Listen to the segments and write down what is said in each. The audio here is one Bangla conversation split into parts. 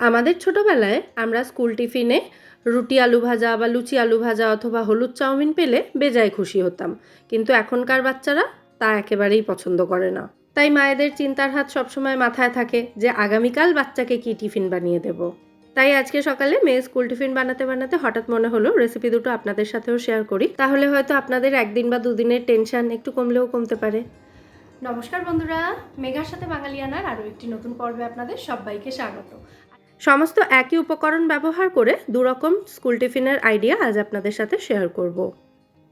আমাদের ছোটোবেলায় আমরা স্কুল টিফিনে রুটি আলু ভাজা বা লুচি আলু ভাজা অথবা হলুদ চাউমিন পেলে বেজায় খুশি হতাম। কিন্তু এখনকার বাচ্চারা তা একেবারেই পছন্দ করে না। তাই মায়েদের চিন্তার হাত সবসময় মাথায় থাকে যে আগামীকাল বাচ্চাকে কি টিফিন বানিয়ে দেব। তাই আজকে সকালে মেয়ে স্কুল টিফিন বানাতে বানাতে হঠাৎ মনে হলো রেসিপি দুটো আপনাদের সাথেও শেয়ার করি। তাহলে হয়তো আপনাদের একদিন বা দুদিনের টেনশন একটু কমলেও কমতে পারে। নমস্কার বন্ধুরা, মেঘার সাথে বাঙালিয়ানার আরও একটি নতুন পর্বে আপনাদের সবাইকে স্বাগত। সমস্ত একই উপকরণ ব্যবহার করে দুরকম স্কুল টিফিনের আইডিয়া আজ আপনাদের সাথে শেয়ার করব।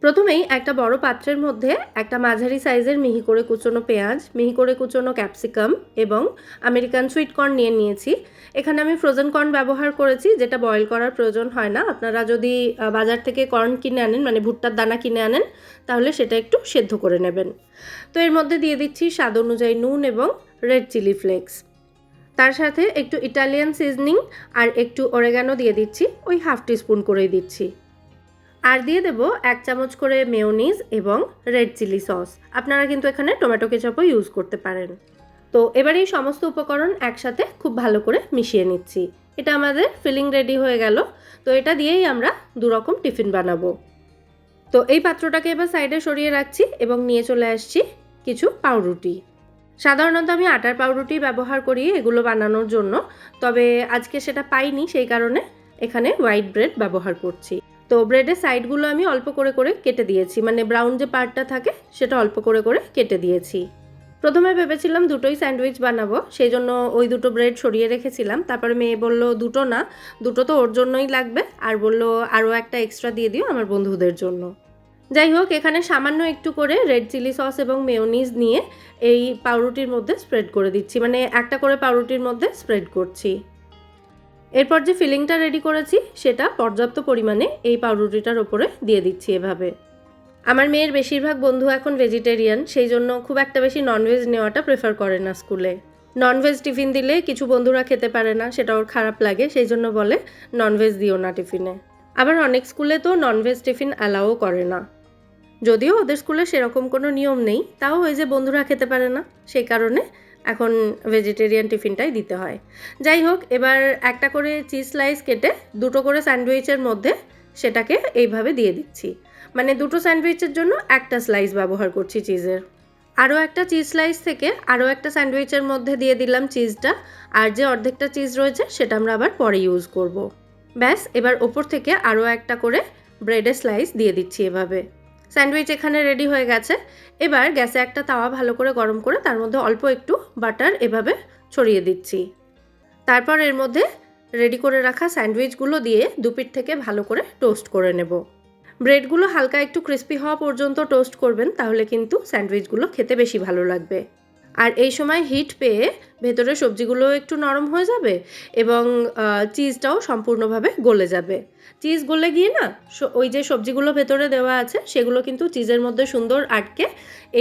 প্রথমেই একটা বড় পাত্রের মধ্যে একটা মাঝারি সাইজের মিহি করে কুচোনো পেঁয়াজ, মিহি করে কুচোনো ক্যাপসিকাম এবং আমেরিকান সুইট কর্ন নিয়ে নিয়েছি। এখানে আমি ফ্রোজেন কর্ন ব্যবহার করেছি, যেটা বয়েল করার প্রয়োজন হয় না। আপনারা যদি বাজার থেকে কর্ন কিনে আনেন মানে ভুট্টার দানা কিনে আনেন, তাহলে সেটা একটু সেদ্ধ করে নেবেন। তো এর মধ্যে দিয়ে দিচ্ছি স্বাদ অনুযায়ী নুন এবং রেড চিলি ফ্লেক্স তার সাথে একটু ইটালিয়ান সিজনিং আর একটু অরেগানো দিয়ে দিচ্ছি, ওই হাফ টিস্পুন করেই দিচ্ছি। আর দিয়ে দেবো এক চামচ করে মেয়োনিজ এবং রেড চিলি সস আপনারা কিন্তু এখানে টমেটো কেচাপও ইউজ করতে পারেন। তো এবার এই সমস্ত উপকরণ একসাথে খুব ভালো করে মিশিয়ে নিচ্ছি। এটা আমাদের ফিলিং রেডি হয়ে গেল। তো এটা দিয়েই আমরা দুরকম টিফিন বানাবো। তো এই পাত্রটাকে এবার সাইডে সরিয়ে রাখছি এবং নিয়ে চলে আসছি কিছু পাউরুটি। সাধারণত আমি আটার পাউরুটি ব্যবহার করি এগুলো বানানোর জন্য, তবে আজকে সেটা পাইনি, সেই কারণে এখানে হোয়াইট ব্রেড ব্যবহার করছি। তো ব্রেডের সাইডগুলো আমি অল্প করে করে কেটে দিয়েছি মানে ব্রাউন যে পার্টটা থাকে সেটা অল্প করে করে কেটে দিয়েছি। প্রথমে ভেবেছিলাম দুটোই স্যান্ডউইচ বানাবো, সেই জন্য ওই দুটো ব্রেড সরিয়ে রেখেছিলাম, তারপরে মেয়ে বলল, দুটো না, দুটো তো ওর জন্যই লাগবে। আর বলল, আরও একটা এক্সট্রা দিয়ে দিও আমার বন্ধুদের জন্য। যাই হোক, এখানে সামান্য একটু করে রেড চিলি সস এবং মেয়োনিজ নিয়ে এই পাউরুটির মধ্যে স্প্রেড করে দিচ্ছি। মানে একটা করে পাউরুটির মধ্যে স্প্রেড করছি। এরপর যে ফিলিংটা রেডি করেছি, সেটা পর্যাপ্ত পরিমাণে এই পাউরুটিটার ওপরে দিয়ে দিচ্ছি এভাবে। আমার মেয়ের বেশিরভাগ বন্ধু এখন ভেজিটেরিয়ান সেই জন্য খুব একটা বেশি ননভেজ নেওয়াটা প্রেফার করে না স্কুলে। ননভেজ টিফিন দিলে কিছু বন্ধুরা খেতে পারে না, সেটা ওর খারাপ লাগে, সেই জন্য বলে ননভেজ দিও না টিফিনে। আবার অনেক স্কুলে তো ননভেজ টিফিন অ্যালাও করে না। যদিও ওদের স্কুলে সেরকম কোনো নিয়ম নেই, তাও ওই যে বন্ধুরা খেতে পারে না, সেই কারণে এখন ভেজিটেরিয়ান টিফিনটাই দিতে হয়। যাই হোক, এবার একটা করে চিজ স্লাইস কেটে দুটো করে স্যান্ডউইচের মধ্যে সেটাকে এইভাবে দিয়ে দিচ্ছি। মানে দুটো স্যান্ডউইচের জন্য একটা স্লাইস ব্যবহার করছি চিজের আরও একটা চিজ স্লাইস থেকে আরও একটা স্যান্ডউইচের মধ্যে দিয়ে দিলাম চিজটা আর যে অর্ধেকটা চিজ রয়েছে সেটা আমরা আবার পরে ইউজ করব। ব্যাস, এবার ওপর থেকে আরও একটা করে ব্রেডের স্লাইস দিয়ে দিচ্ছি এভাবে। স্যান্ডউইচ এখানে রেডি হয়ে গেছে। এবার গ্যাসে একটা তাওয়া ভালো করে গরম করে তার মধ্যে অল্প একটু বাটার এভাবে ছড়িয়ে দিচ্ছি। তারপর এর মধ্যে রেডি করে রাখা স্যান্ডউইচগুলো দিয়ে দুপিঠ থেকে ভালো করে টোস্ট করে নেব। ব্রেডগুলো হালকা একটু ক্রিস্পি হওয়া পর্যন্ত টোস্ট করবেন, তাহলে কিন্তু স্যান্ডউইচগুলো খেতে বেশি ভালো লাগবে। আর এই সময় হিট পেয়ে ভেতরে সবজিগুলো একটু নরম হয়ে যাবে এবং চিজটাও সম্পূর্ণভাবে গলে যাবে। চিজ গলে গিয়ে না ওই যে সবজিগুলো ভেতরে দেওয়া আছে, সেগুলো কিন্তু চিজের মধ্যে সুন্দর আটকে,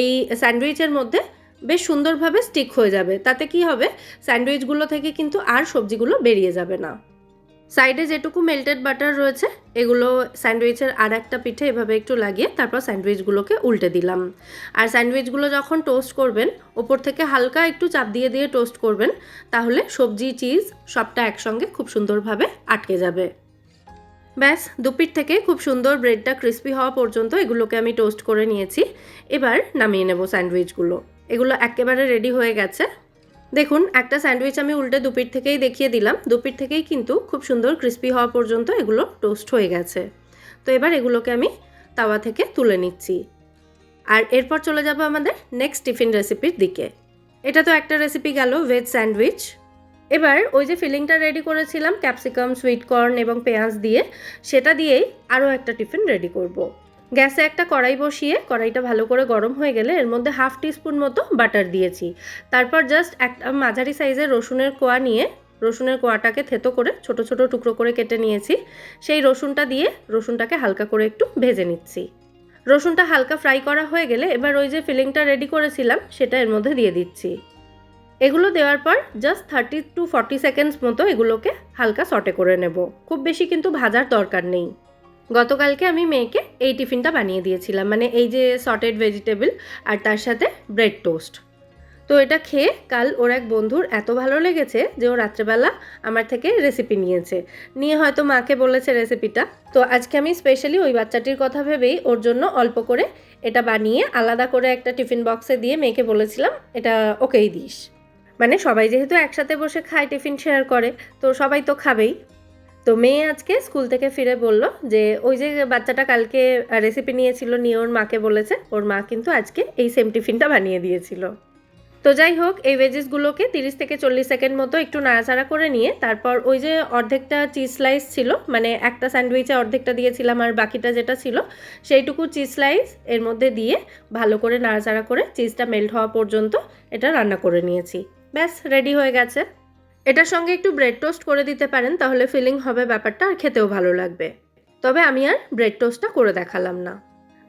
এই স্যান্ডউইচের মধ্যে বেশ সুন্দরভাবে স্টিক হয়ে যাবে। তাতে কি হবে, স্যান্ডউইচগুলো থেকে কিন্তু আর সবজিগুলো বেরিয়ে যাবে না। সাইডে যেটুকু মেল্টেড বাটার রয়েছে, এগুলো স্যান্ডউইচের আর একটা পিঠে এভাবে একটু লাগিয়ে তারপর স্যান্ডউইচগুলোকে উল্টে দিলাম। আর স্যান্ডউইচগুলো যখন টোস্ট করবেন, ওপর থেকে হালকা একটু চাপ দিয়ে দিয়ে টোস্ট করবেন, তাহলে সবজি চিজ সবটা একসঙ্গে খুব সুন্দরভাবে আটকে যাবে। ব্যাস দুপিট থেকে খুব সুন্দর ব্রেডটা ক্রিস্পি হওয়া পর্যন্ত এগুলোকে আমি টোস্ট করে নিয়েছি। এবার নামিয়ে নেব স্যান্ডউইচগুলো। এগুলো একেবারে রেডি হয়ে গেছে। দেখুন, একটা স্যান্ডউইচ আমি উল্টে দুপিট থেকেই দেখিয়ে দিলাম। দুপিট থেকেই কিন্তু খুব সুন্দর ক্রিস্পি হওয়া পর্যন্ত এগুলো টোস্ট হয়ে গেছে। তো এবার এগুলোকে আমি তাওয়া থেকে তুলে নিচ্ছি। আর এরপর চলে যাব আমাদের নেক্সট টিফিন রেসিপির দিকে। এটা তো একটা রেসিপি গেল ভেজ স্যান্ডউইচ এবার ওই যে ফিলিংটা রেডি করেছিলাম ক্যাপসিকাম সুইট কর্ন এবং পেঁয়াজ দিয়ে, সেটা দিয়েই আরও একটা টিফিন রেডি করব। গ্যাসে একটা কড়াই বসিয়ে, কড়াইটা ভালো করে গরম হয়ে গেলে এর মধ্যে হাফ টিস্পুন মতো বাটার দিয়েছি। তারপর জাস্ট একটা মাঝারি সাইজের রসুনের কোয়া নিয়ে, রসুনের কোয়াটাকে থেতো করে ছোট ছোট টুকরো করে কেটে নিয়েছি। সেই রসুনটা দিয়ে রসুনটাকে হালকা করে একটু ভেজে নিচ্ছি। রসুনটা হালকা ফ্রাই করা হয়ে গেলে এবার ওই যে ফিলিংটা রেডি করেছিলাম, সেটা এর মধ্যে দিয়ে দিচ্ছি। এগুলো দেওয়ার পর just thirty to forty seconds মতো এগুলোকে হালকা সটে করে নেব। খুব বেশি কিন্তু ভাজার দরকার নেই। গতকালকে আমি মেয়েকে এই টিফিনটা বানিয়ে দিয়েছিলাম মানে এই যে সটেড ভেজিটেবল আর তার সাথে ব্রেড টোস্ট। তো এটা খেয়ে কাল ওর এক বন্ধুর এত ভালো লেগেছে যে ও রাত্রেবেলা আমার থেকে রেসিপি নিয়েছে। নিয়ে হয়তো মাকে বলেছে রেসিপিটা তো আজকে আমি স্পেশালি ওই বাচ্চাটির কথা ভেবেই ওর জন্য অল্প করে এটা বানিয়ে আলাদা করে একটা টিফিন বক্সে দিয়ে মেয়েকে বলেছিলাম, এটা ওকেই দিস। মানে সবাই যেহেতু একসাথে বসে খায় টিফিন শেয়ার করে, তো সবাই তো খাবেই। তো মেয়ে আজকে স্কুল থেকে ফিরে বলল যে, ওই যে বাচ্চাটা কালকে রেসিপি নিয়েছিল, নিয়ে ওর মাকে বলেছে। ওর মা কিন্তু আজকে এই সেম টিফিনটা বানিয়ে দিয়েছিল। তো যাই হোক, এই ভেজেসগুলোকে তিরিশ থেকে চল্লিশ সেকেন্ড মতো একটু নাড়াচাড়া করে নিয়ে, তারপর ওই যে অর্ধেকটা চিজ স্লাইস ছিল মানে একটা স্যান্ডউইচে অর্ধেকটা দিয়েছিলাম আর বাকিটা যেটা ছিল, সেইটুকু চিজ স্লাইস এর মধ্যে দিয়ে ভালো করে নাড়াচাড়া করে চিজটা মেল্ট হওয়া পর্যন্ত এটা রান্না করে নিয়েছি। ব্যাস রেডি হয়ে গেছে। এটার সঙ্গে একটু ব্রেড টোস্ট করে দিতে পারেন, তাহলে ফিলিং হবে ব্যাপারটা আর খেতেও ভালো লাগবে। তবে আমি আর ব্রেড টোস্টটা করে দেখালাম না।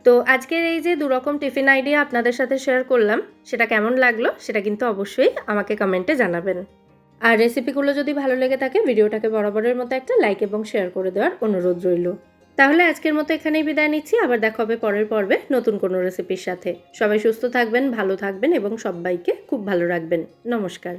তো আজকের এই যে দুরকম টিফিন আইডিয়া আপনাদের সাথে শেয়ার করলাম, সেটা কেমন লাগল সেটা কিন্তু অবশ্যই আমাকে কমেন্টে জানাবেন। আর রেসিপিগুলো যদি ভালো লেগে থাকে, ভিডিওটাকে বরাবরের মতো একটা লাইক এবং শেয়ার করে দেওয়ার অনুরোধ রইল। তাহলে আজকের মতো এখানেই বিদায় নিচ্ছি, আবার দেখা হবে পরের পর্বে নতুন কোনো রেসিপির সাথে। সবাই সুস্থ থাকবেন, ভালো থাকবেন এবং সবাইকে খুব ভালো রাখবেন। নমস্কার।